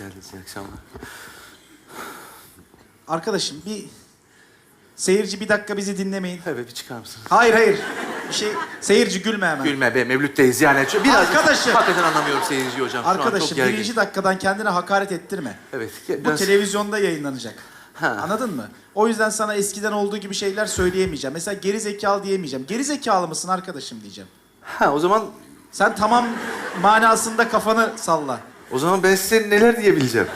geldiniz. İyi akşamlar. Arkadaşım bir seyirci bir dakika bizi dinlemeyin. Evet bir çıkar mısınız? Hayır hayır. Bir şey seyirci gülme hemen. Gülme be Mevlüt'teyiz yani. Şu- Biraz Arkadaşım. Hakikaten anlamıyorum seyirciyi hocam. Şu an çok Arkadaşım gergin. birinci dakikadan kendine hakaret ettirme. Evet. Bu biraz- televizyonda yayınlanacak. Ha. Anladın mı? O yüzden sana eskiden olduğu gibi şeyler söyleyemeyeceğim. Mesela geri zekalı diyemeyeceğim. Geri zekalı mısın arkadaşım diyeceğim. Ha o zaman Sen tamam manasında kafanı salla. O zaman ben size neler diyebileceğim?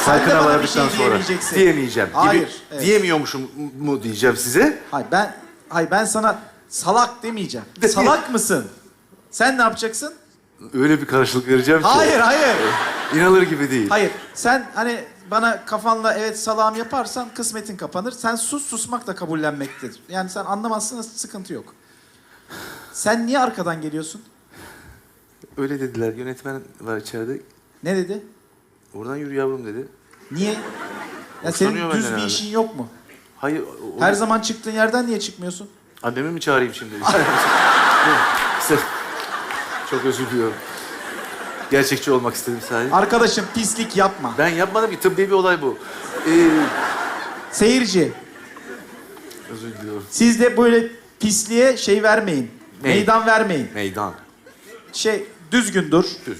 Farkına bana bir vardıktan şey sonra. diyemeyeceksin. Diyemeyeceğim. Gibi Hayır, evet. Diyemiyormuşum mu diyeceğim size. Hayır ben hayır ben sana salak demeyeceğim. De- Salak mısın? Sen ne yapacaksın? Öyle bir karşılık vereceğim ki. Hayır hayır. İnanılır gibi değil. Hayır. Sen hani bana kafanla evet salam yaparsan kısmetin kapanır. Sen sus susmak da kabullenmektedir. Yani sen anlamazsın sıkıntı yok. Sen niye arkadan geliyorsun? Öyle dediler. Yönetmen var içeride. Ne dedi? Oradan yürü yavrum dedi. Niye? Ya senin benden düz bir herhalde. işin yok mu? Hayır. o- Her zaman çıktığın yerden niye çıkmıyorsun? Annemi mi çağırayım şimdi? Çok özür diliyorum. Gerçekçi olmak istedim sadece. Arkadaşım pislik yapma. Ben yapmadım ki tıbbi bir olay bu. Ee, Seyirci, özür diliyorum. siz de böyle pisliğe şey vermeyin. Ne? Meydan vermeyin. Meydan. Şey düzgün dur. Düz.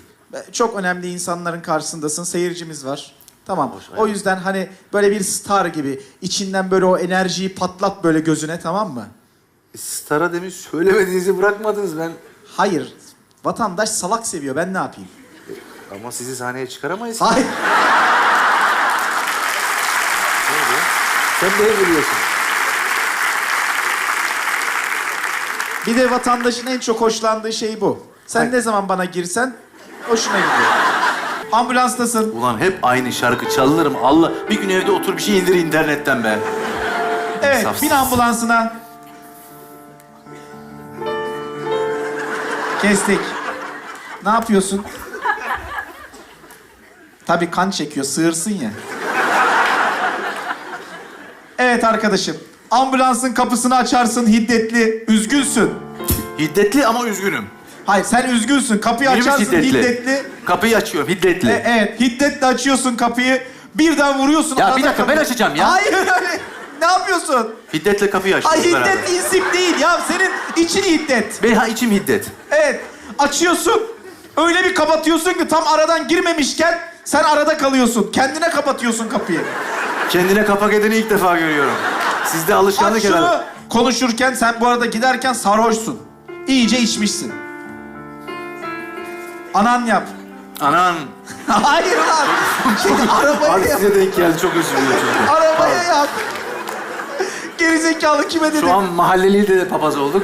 Çok önemli insanların karşısındasın. Seyircimiz var. Tamam. Hoş, o yüzden hani böyle bir star gibi içinden böyle o enerjiyi patlat böyle gözüne tamam mı? Star'a demin söylemediğinizi bırakmadınız ben. Hayır. Vatandaş salak seviyor. Ben ne yapayım? Ama sizi sahneye çıkaramayız. Hayır. Ne oluyor? Sen neye gülüyorsun? Bir de vatandaşın en çok hoşlandığı şey bu. Sen Hayır. ne zaman bana girsen hoşuna gidiyor. Ambulanstasın. Ulan hep aynı şarkı çalınır mı? Allah bir gün evde otur bir şey indir internetten be. Evet, Safsız. bin ambulansına. Kestik. Ne yapıyorsun? Tabii kan çekiyor, sığırsın ya. Evet arkadaşım. Ambulansın kapısını açarsın hiddetli, üzgünsün. Hiddetli ama üzgünüm. Hayır sen üzgünsün. Kapıyı Birimiz açarsın hiddetli. hiddetli. Kapıyı açıyorum hiddetli. E, evet, hiddetle açıyorsun kapıyı. Birden vuruyorsun. Ya bir dakika, kapı- ben açacağım ya. Hayır öyle. Ne yapıyorsun? Hiddetle kapıyı açtık Ay beraber. hiddet isim değil ya. Senin için hiddet. Ben ha içim hiddet. Evet. Açıyorsun. Öyle bir kapatıyorsun ki tam aradan girmemişken sen arada kalıyorsun. Kendine kapatıyorsun kapıyı. Kendine kapak edeni ilk defa görüyorum. Sizde alışkanlık Aç şunu. herhalde. Konuşurken sen bu arada giderken sarhoşsun. İyice içmişsin. Anan yap. Anan. Hayır lan. Şimdi arabaya yap. size denk geldi çok özür çünkü. Arabaya yap. Gerizekalı kime dedim? Şu an mahalleli de papaz olduk.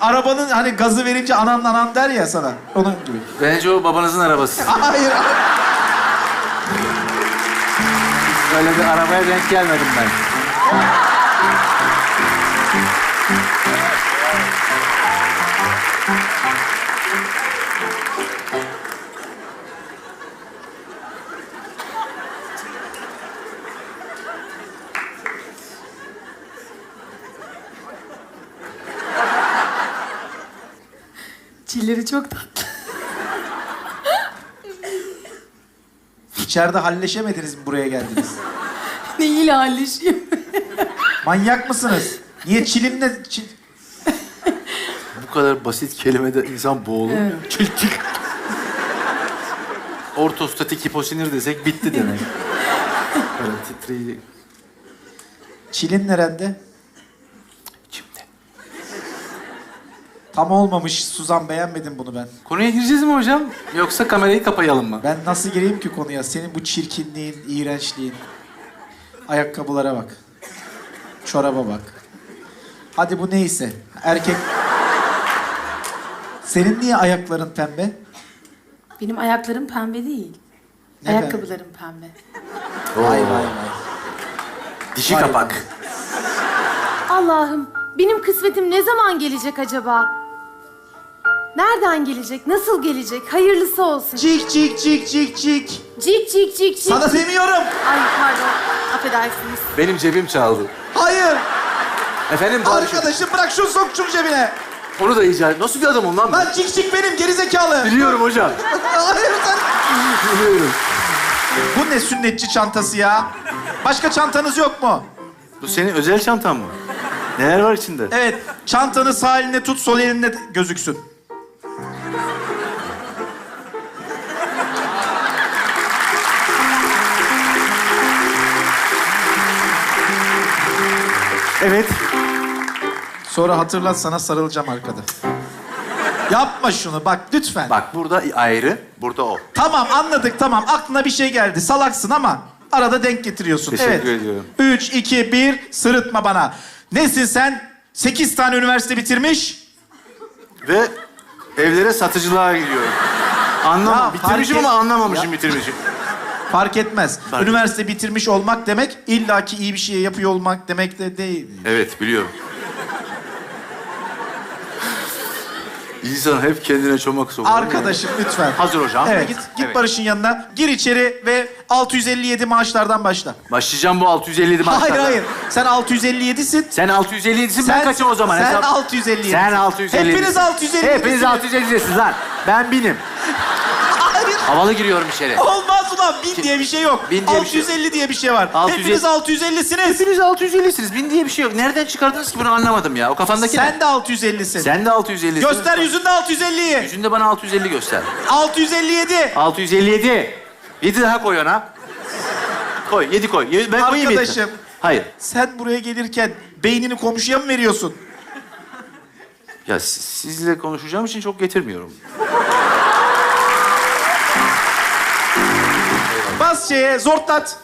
Arabanın hani gazı verince anan anan der ya sana. Onun gibi. Bence o babanızın arabası. Hayır. Böyle bir arabaya denk gelmedim ben. Çilleri çok tatlı. İçeride halleşemediniz mi buraya geldiniz? Neyiyle halleşeyim? Manyak mısınız? Niye çilimle... Çil... Bu kadar basit kelimede insan boğulur mu? Çiltik. Ortostatik hiposinir desek bitti demek. Böyle titreyecek. Çilin nerede? Tam olmamış Suzan beğenmedim bunu ben. Konuya gireceğiz mi hocam? Yoksa kamerayı kapayalım mı? Ben nasıl gireyim ki konuya? Senin bu çirkinliğin, iğrençliğin. Ayakkabılara bak. Çoraba bak. Hadi bu neyse. Erkek... Senin niye ayakların pembe? Benim ayaklarım pembe değil. Ne Ayakkabılarım pembe. Vay vay vay. Dişi Vay kapak. Allah'ım benim kısmetim ne zaman gelecek acaba? Nereden gelecek? Nasıl gelecek? Hayırlısı olsun. Cik cik cik cik cik. Cik cik cik cik. Sana demiyorum. Ay pardon. Affedersiniz. Benim cebim çaldı. Hayır. Efendim Barış. Arkadaşım bırak şunu sok şunu cebine. Onu da icat. Nasıl bir adamım lan ben? Lan cik cik benim gerizekalı. Biliyorum hocam. Hayır sen... Biliyorum. Bu ne sünnetçi çantası ya? Başka çantanız yok mu? Bu senin özel çantan mı? Neler var içinde? Evet, çantanı sağ eline tut, sol elinle gözüksün. Evet. Sonra hatırlat sana sarılacağım arkada. Yapma şunu bak lütfen. Bak burada ayrı, burada o. Tamam anladık tamam. Aklına bir şey geldi. Salaksın ama arada denk getiriyorsun. Teşekkür evet. ediyorum. Üç, iki, bir. Sırıtma bana. Nesin sen? Sekiz tane üniversite bitirmiş. Ve evlere satıcılığa gidiyorum. Anlamam. Ya, bitirmişim ama anlamamışım bitirmişim. Fark etmez. Fark- Üniversite bitirmiş olmak demek illaki iyi bir şey yapıyor olmak demek de değil. Evet, biliyorum. İnsan hep kendine çomak sokuyor. Arkadaşım lütfen. Hazır hocam. Evet, git, git Evet. Barış'ın yanına. Gir içeri ve 657 maaşlardan başla. Başlayacağım bu 657 maaşlardan. Hayır hayır. Sen 657'sin. Sen 657'sin ben kaçım o zaman? Sen Hesap- 657. Sen 657. Hepiniz 657. Hepiniz 657'siniz lan. Ben binim. Hayır. Havalı giriyorum içeri. Olmaz ulan. Bin diye bir şey yok. Bin diye bir şey 650 diye bir şey var. 650 Hepiniz 650'siniz. Hepiniz 650'siniz. Bin diye bir şey yok. Nereden çıkardınız ki bunu anlamadım ya. O kafandaki ne? Sen de 650'sin. Sen de 650'sin. Göster yüzünde 650'yi. Yüzünde bana 650 göster. 657. 657. 7 daha koy ona. Koy, 7 koy. Ben koyayım yedi. Arkadaşım. Hayır. Sen buraya gelirken beynini komşuya mı veriyorsun? Ya siz- sizle konuşacağım için çok getirmiyorum. Bas şeye, zortlat.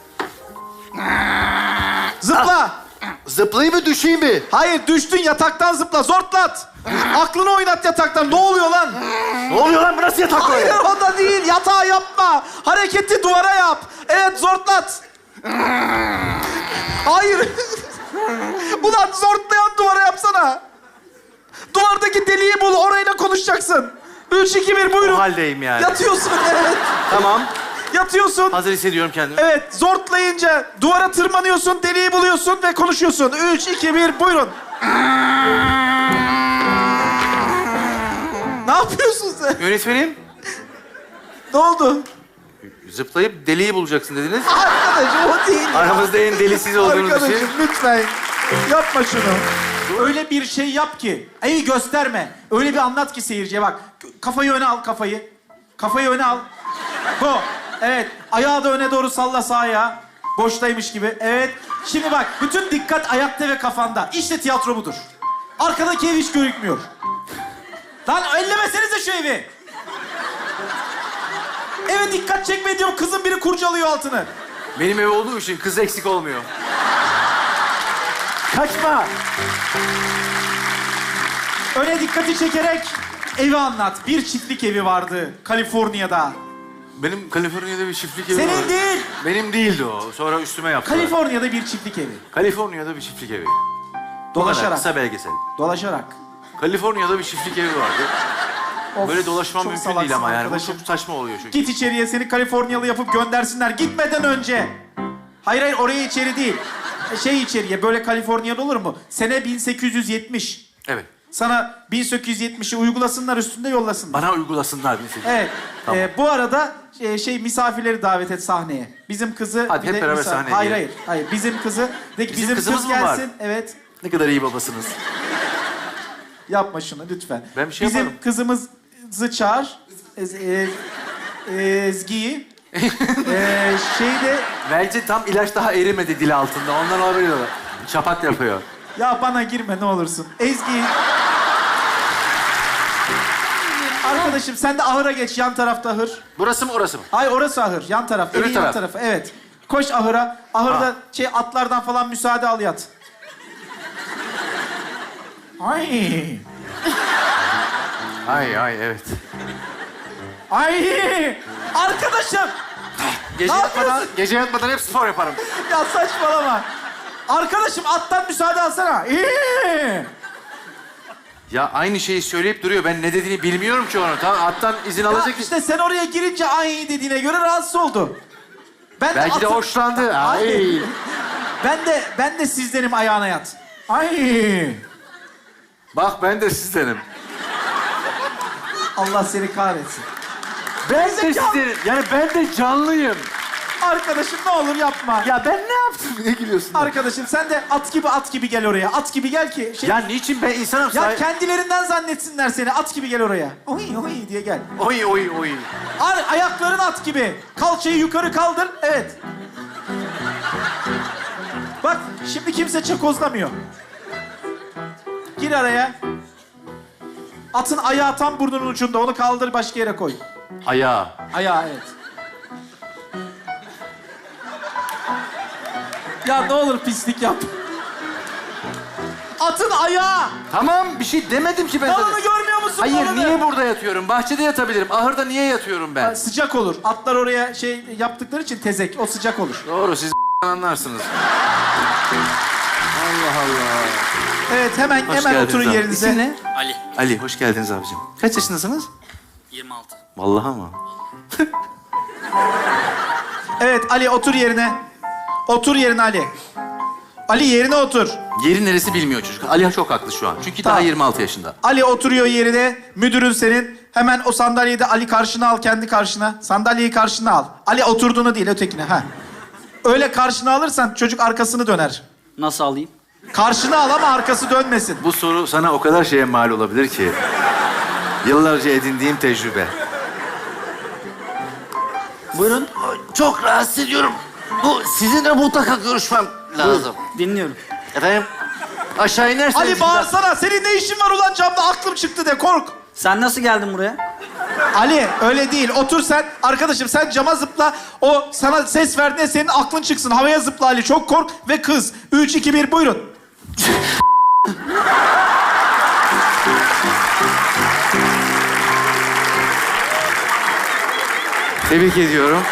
Zıpla. Zıplayayım mı düşeyim mi? Hayır düştün yataktan zıpla, zortlat. Aklını oynat yataktan. Ne oluyor lan? Ne oluyor lan? Bu nasıl yatak Hayır böyle? o da değil. Yatağı yapma. Hareketi duvara yap. Evet zortlat. Hayır. Ulan zortlayan duvara yapsana. Duvardaki deliği bul. Orayla konuşacaksın. Üç, iki, bir buyurun. O haldeyim yani. Yatıyorsun evet. Tamam. Yatıyorsun. Hazır hissediyorum kendimi. Evet zortlayınca duvara tırmanıyorsun, deliği buluyorsun ve konuşuyorsun. Üç, iki, bir buyurun. ne yapıyorsun sen? Yönetmenim, Ne oldu? zıplayıp deliği bulacaksın dediniz. Arkadaşım o değil. Aramızda en deli siz olduğunuz için. Arkadaşım lütfen yapma şunu. Öyle bir şey yap ki. İyi gösterme. Öyle bir anlat ki seyirciye bak. Kafayı öne al kafayı. Kafayı öne al. Go. Evet. Ayağı da öne doğru salla sağ ayağı. Boştaymış gibi. Evet. Şimdi bak bütün dikkat ayakta ve kafanda. İşte tiyatro budur. Arkadaki ev hiç görükmüyor. Lan ellemesenize şu evi. Eve dikkat çekme diyorum. Kızın biri kurcalıyor altını. Benim ev olduğu için kız eksik olmuyor. Kaçma. Öne dikkati çekerek evi anlat. Bir çiftlik evi vardı Kaliforniya'da. Benim Kaliforniya'da bir çiftlik evi var. Senin değil. Benim değildi o. Sonra üstüme yaptılar. Kaliforniya'da bir çiftlik evi. Kaliforniya'da bir çiftlik evi. Bu kadar, Dolaşarak. Kısa belgesel. Dolaşarak. Kaliforniya'da bir çiftlik evi vardı. Of, Böyle dolaşmam çok mümkün değil ama yani. Bu arkadaşım. çok saçma oluyor çünkü. Git içeriye seni Kaliforniyalı yapıp göndersinler. Gitmeden önce. Hayır hayır oraya içeri değil. Şey içeriye böyle Kaliforniya'da olur mu? Sene 1870. Evet. Sana 1870'i uygulasınlar üstünde yollasınlar. Bana uygulasınlar bir şey. Evet. Tamam. e, bu arada e, şey misafirleri davet et sahneye. Bizim kızı Hadi bir hep de beraber sahneye Hayır gidelim. hayır. Hayır bizim kızı de ki Bizim bizim, kızımız kız mı var? gelsin. Evet. Ne kadar iyi babasınız. Yapma şunu lütfen. Ben bir şey Bizim yaparım. kızımızı çağır. Ez, e, Ezgi'yi. e, şeyde Bence tam ilaç daha erimedi dil altında. Ondan olabilir o. Çapak yapıyor. ya bana girme ne olursun. Ezgi. Arkadaşım sen de ahıra geç yan tarafta ahır. Burası mı orası mı? Hayır orası ahır. Yan taraf. Öbür Evin yan taraf. tarafı. Evet. Koş ahıra. Ahırda Ha. şey atlardan falan müsaade al yat. Ay. Ay ay evet. Ay. Arkadaşım. Gece Ne yatmadan, yapıyorsun? gece yatmadan hep spor yaparım. Ya saçmalama. Arkadaşım attan müsaade alsana. İyi. Ya aynı şeyi söyleyip duruyor. Ben ne dediğini bilmiyorum ki onu. Tamam attan izin Ya alacak. işte sen oraya girince ay dediğine göre rahatsız oldu. Ben Belki de atın- hoşlandı. Ay. Ben de ben de sizdenim ayağına yat. Ay. Bak ben de sizdenim. Allah seni kahretsin. Ben de sizin, yani ben de canlıyım. Arkadaşım ne olur yapma. Ya ben ne yaptım? Ne gülüyorsun? Arkadaşım sen de at gibi at gibi gel oraya. At gibi gel ki. Şey, Ya ya, niçin ben insanım? say- kendilerinden zannetsinler seni. At gibi gel oraya. Oy oy diye gel. Oy oy oy. Ay, ayakların at gibi. Kalçayı yukarı kaldır. Evet. Bak şimdi kimse çakozlamıyor. Gir araya. Atın ayağı tam burnunun ucunda. Onu kaldır başka yere koy. Ayağı. Ayağı evet. Ya ne olur pislik yap. Atın ayağı. Tamam bir şey demedim ki ben Dalını sana. görmüyor musun? Hayır dalını? niye burada yatıyorum? Bahçede yatabilirim. Ahırda niye yatıyorum ben? Ha, Sıcak olur. Atlar oraya şey yaptıkları için tezek. O sıcak olur. Doğru siz anlarsınız. Allah Allah. Evet hemen Hoş hemen geldiniz oturun abi. yerinize. İsim ne? Ali, Ali hoş geldiniz abicim. Kaç yaşındasınız? 26. Vallahi mı? Evet Ali otur yerine. Otur yerine Ali. Ali yerine otur. Yeri neresi bilmiyor çocuk. Ali çok haklı şu an. Çünkü daha Tamam. 26 yaşında. Ali oturuyor yerine. Müdürün senin. Hemen o sandalyeyi de Ali karşına al kendi karşına. Sandalyeyi karşına al. Ali oturduğunu değil ötekine. Ha. Öyle karşına alırsan çocuk arkasını döner. Nasıl alayım? Karşına al ama arkası dönmesin. Bu soru sana o kadar şeye mal olabilir ki. Yıllarca edindiğim tecrübe. Buyurun. Çok rahatsız ediyorum. Bu sizinle mutlaka görüşmem lazım. Dinliyorum. Efendim? Aşağı inerseniz... Ali bağırsana. Senin ne işin var ulan camda aklım çıktı de kork. Sen nasıl geldin buraya? Ali öyle değil. Otur sen. Arkadaşım sen cama zıpla. O sana ses verdiğinde senin aklın çıksın. Havaya zıpla Ali. Çok kork ve kız. Üç, iki, bir buyurun. Tebrik ediyorum.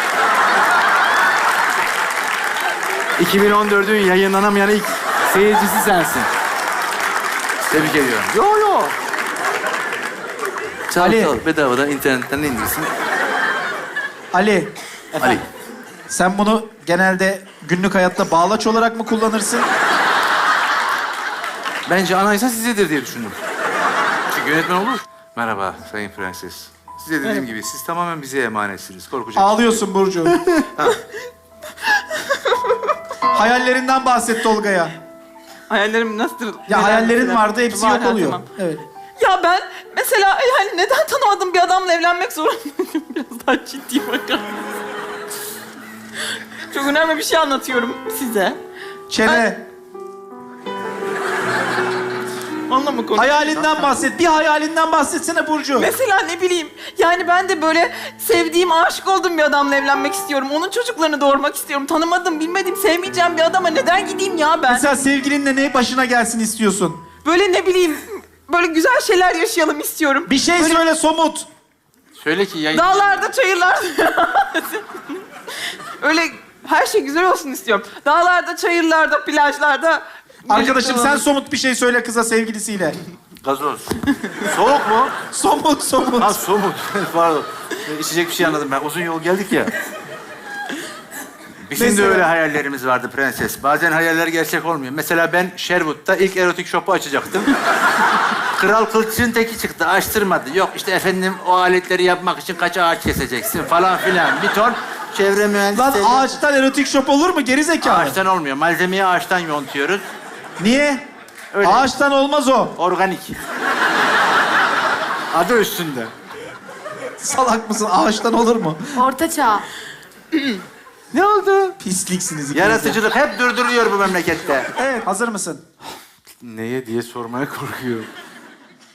2014'ün yayınlanamayan ilk seyircisi sensin. Tebrik ediyorum. Yo yo. Çal Ali. çal bedavadan internetten indirsin. Ali Ali. sen bunu genelde günlük hayatta bağlaç olarak mı kullanırsın? Bence anaysa sizedir diye düşündüm. Çünkü yönetmen olur. Merhaba Sayın Prenses. Size dediğim gibi siz tamamen bize emanetsiniz. Korkacak. Ağlıyorsun Burcu. Hayallerinden bahsetti Olga'ya. Hayallerim nasıl? Ya hayallerin vardı hepsi yok oluyor. Evet. Ya ben mesela yani neden tanımadığım bir adamla evlenmek zorundayım? Biraz daha ciddi bakar? Çok önemli bir şey anlatıyorum size. Çene. Onunla mı konuşuyorsun? Hayalinden bahset. Bir hayalinden bahsetsene Burcu. Mesela ne bileyim yani ben de böyle sevdiğim, aşık olduğum bir adamla evlenmek istiyorum. Onun çocuklarını doğurmak istiyorum. Tanımadığım, bilmediğim, sevmeyeceğim bir adama neden gideyim ya ben? Mesela sevgilinle ne başına gelsin istiyorsun? Böyle ne bileyim böyle güzel şeyler yaşayalım istiyorum. Bir şey söyle somut. Söyle ki yayın... Dağlarda, çayırlarda. Öyle her şey güzel olsun istiyorum. Dağlarda, çayırlarda, plajlarda. Arkadaşım sen somut bir şey söyle kıza sevgilisiyle. Gazoz. Soğuk mu? Somut somut. Ha somut. Pardon. İçecek bir şey anladım ben. Uzun yol geldik ya. Bizim Mesela? de öyle hayallerimiz vardı prenses. Bazen hayaller gerçek olmuyor. Mesela ben Sherwood'da ilk erotik shop'u açacaktım. Kral kılıçın teki çıktı, açtırmadı. Yok işte efendim o aletleri yapmak için kaç ağaç keseceksin falan filan. Bir ton çevre Lan ağaçtan erotik shop olur mu geri zekalı? Ağaçtan olmuyor. Malzemeyi ağaçtan yontuyoruz. Niye? Öyle. Ağaçtan olmaz o. Organik. Adı üstünde. Salak mısın? Ağaçtan olur mu? Orta çağ. Ne oldu? Pisliksiniz ikiniz de. Yaratıcılık hep durduruyor bu memlekette. Evet hazır mısın? Neye diye sormaya korkuyorum.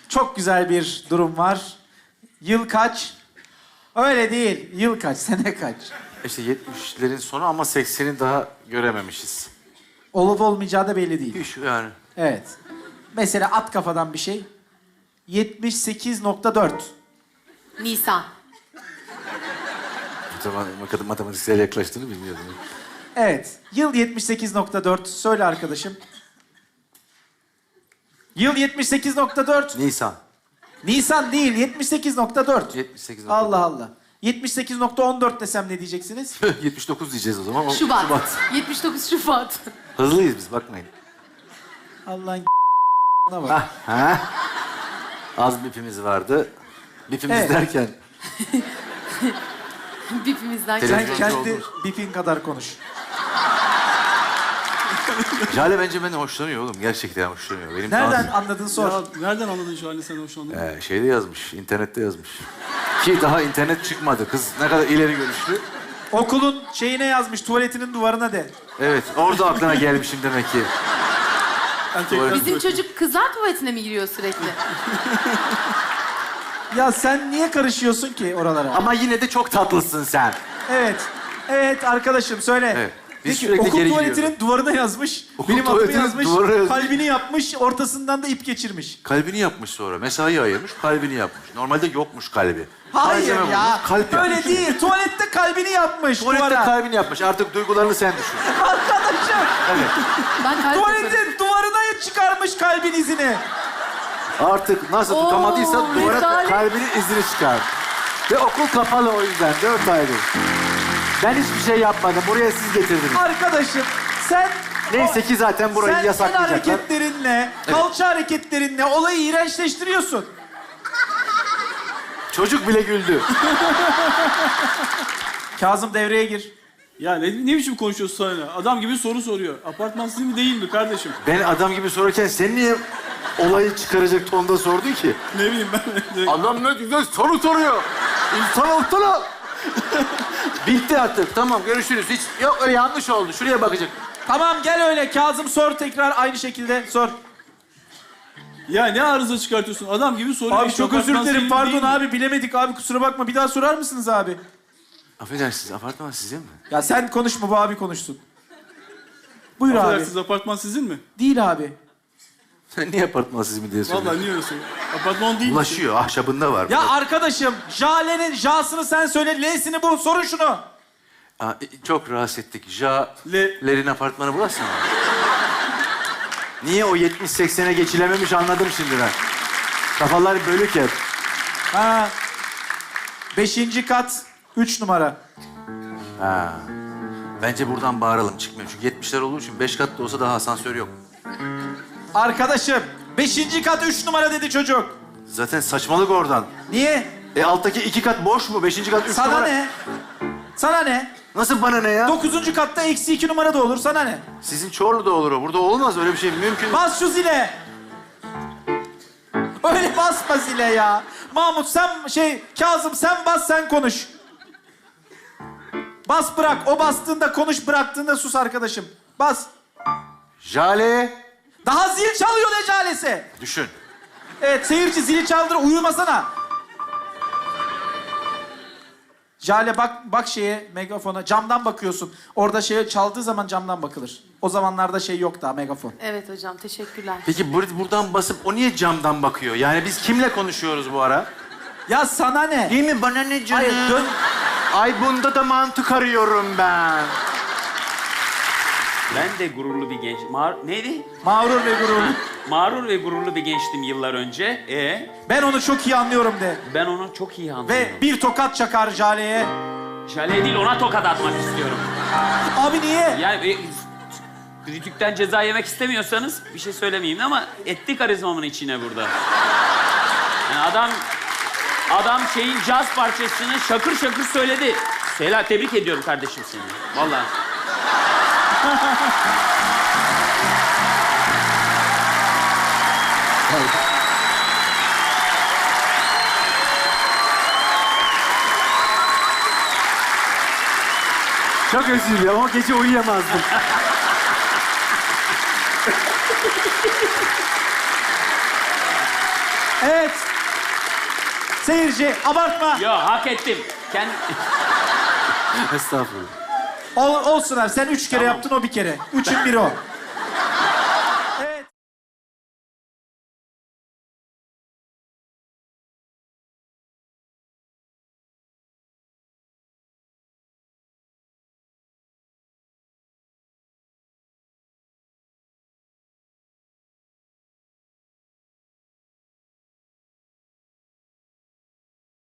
Çok güzel bir durum var. Yıl kaç? Öyle değil. Yıl kaç? Sene kaç? İşte 70'lerin sonu ama 80'i daha görememişiz. Olup olmayacağı da belli değil. Şu yani. Evet. Mesela at kafadan bir şey. 78.4. Nisan. Bu zaman mat- matematiksel yaklaştığını bilmiyordum. Evet. Yıl 78.4. Söyle arkadaşım. Yıl 78.4. Nisan. Nisan değil. 78.4. 78. Allah Allah. 78.14 desem ne diyeceksiniz? 79 diyeceğiz o zaman. ama Şubat. 79 Şubat. Hızlıyız biz bakmayın. Allah'ın bak. Ha, ha. Az bipimiz vardı. Bipimiz Evet. derken Bipimizden. Sen Televizyoncu kendi bipin kadar konuş. Jale bence benden hoşlanıyor oğlum. Gerçekten hoşlanıyor. Benim Nereden ağzım- anladın sor. Ya nereden anladın şu halde sen hoşlandın? Ee, şeyde yazmış, internette yazmış. Ki daha internet çıkmadı. Kız ne kadar ileri görüşlü. Okulun şeyine yazmış, tuvaletinin duvarına de. Evet, orada aklına gelmişim demek ki. Erkekler Bizim çocuk kızlar tuvaletine mi giriyor sürekli? Ya sen niye karışıyorsun ki oralara? Ama yine de çok tatlısın sen. Evet. Evet arkadaşım söyle. Evet. Biz Peki, sürekli okul geri tuvaletinin giriyoruz. duvarına yazmış. Okul benim adımı tuvaletinin yazmış. duvarına yazmış. Kalbini yapmış. Ortasından da ip geçirmiş. Kalbini yapmış sonra. Mesai ayırmış, kalbini yapmış. Normalde yokmuş kalbi. Hayır Malzeme ya. kalp Öyle yapmış. değil. Tuvalette kalbini yapmış Tuvalette duvara. kalbini yapmış. Artık duygularını sen düşün. Arkadaşım. Evet. Ben kalp duvarına çıkarmış kalbin izini. Artık nasıl Oo, tutamadıysa duvara rezalet. kalbinin izini çıkar. Ve okul kapalı o yüzden. Dört aydır. Ben hiçbir şey yapmadım. Buraya siz getirdiniz. Arkadaşım sen... Neyse ki zaten burayı sen el yasaklayacaklar. hareketlerinle, kalça hareketlerinle olayı iğrençleştiriyorsun. Çocuk bile güldü. Kazım devreye gir. Ya ne, ne biçim konuşuyorsun sana? Adam gibi soru soruyor. Apartman sizin mi değil mi kardeşim? Ben adam gibi sorarken sen niye olayı çıkaracak tonda sordun ki? Ne bileyim ben. Adam ne güzel soru soruyor. İnsan olsana. Bitti artık. Tamam görüşürüz. Hiç yok öyle yanlış oldu. Şuraya bakacak. Tamam gel öyle Kazım sor tekrar aynı şekilde sor. Ya ne arıza çıkartıyorsun? Adam gibi soruyor. Abi işte, çok özür apartman dilerim değil pardon mi? abi bilemedik abi kusura bakma bir daha sorar mısınız abi? Affedersiniz apartman sizin mi? Ya sen konuşma bu abi konuşsun. Buyur abi. Affedersiniz apartman sizin mi? Değil abi. Sen niye apartman sizin mi diye Vallahi soruyorsun? niye öyle soruyorsun? Apartman değil. Ulaşıyor. Ahşabında var. Ya arkadaşım Jale'nin J'sını sen söyle L'sini bul sorun şunu. Aa, e, çok rahatsız ettik. Lerin apartmanı burası mı? Niye o 70-80'e geçilememiş anladım şimdi ben. Kafalar bölük hep. Ha. Beşinci kat üç numara. Ha. Bence buradan bağıralım çıkmıyor. Çünkü 70'ler olduğu için 5 kat da olsa daha asansör yok. Arkadaşım beşinci kat üç numara dedi çocuk. Zaten saçmalık oradan. Niye? E alttaki iki kat boş mu? Beşinci kat üç Sana numara. ne? Sana ne? Nasıl bana ne ya? Dokuzuncu katta eksi iki numara da olur sana ne? Sizin Çorlu'da olur o. Burada olmaz öyle bir şey mümkün. Bas şu zile. Öyle basma zile ya. Mahmut sen şey Kazım sen bas sen konuş. Bas bırak. O bastığında konuş bıraktığında sus arkadaşım. Bas. Jale. Daha zil çalıyor lecalesi. Düşün. Evet seyirci zili çaldır uyumasana. Jale bak bak şeye megafona camdan bakıyorsun. Orada şeye çaldığı zaman camdan bakılır. O zamanlarda şey yok daha megafon. Evet hocam teşekkürler. Peki bur- buradan basıp o niye camdan bakıyor? Yani biz kimle konuşuyoruz bu ara? Ya sana ne? Değil mi? Bana ne canım? Hayır dön. Ay bunda da mantık arıyorum ben. Ben de gururlu bir genç... Mar neydi? Mağrur ve gurur. Mağrur ve gururlu bir gençtim yıllar önce. E Ben onu çok iyi anlıyorum de. ben onu çok iyi anlıyorum. Ve bir tokat çakar Jale'ye. Şale değil ona tokat atmak istiyorum. Abi niye? Yani e, Rütük'ten ceza yemek istemiyorsanız bir şey söylemeyeyim ama etti karizmamın içine burada. Yani adam adam şeyin caz parçasını şakır şakır söyledi. Sela tebrik ediyorum kardeşim seni. Vallahi. Çok özür dilerim ama gece uyuyamazdım. Evet. Seyirci abartma. Yo hak ettim. Kendi... Estağfurullah. Ol, olsun abi sen üç kere yaptın o bir kere. Üçün biri o.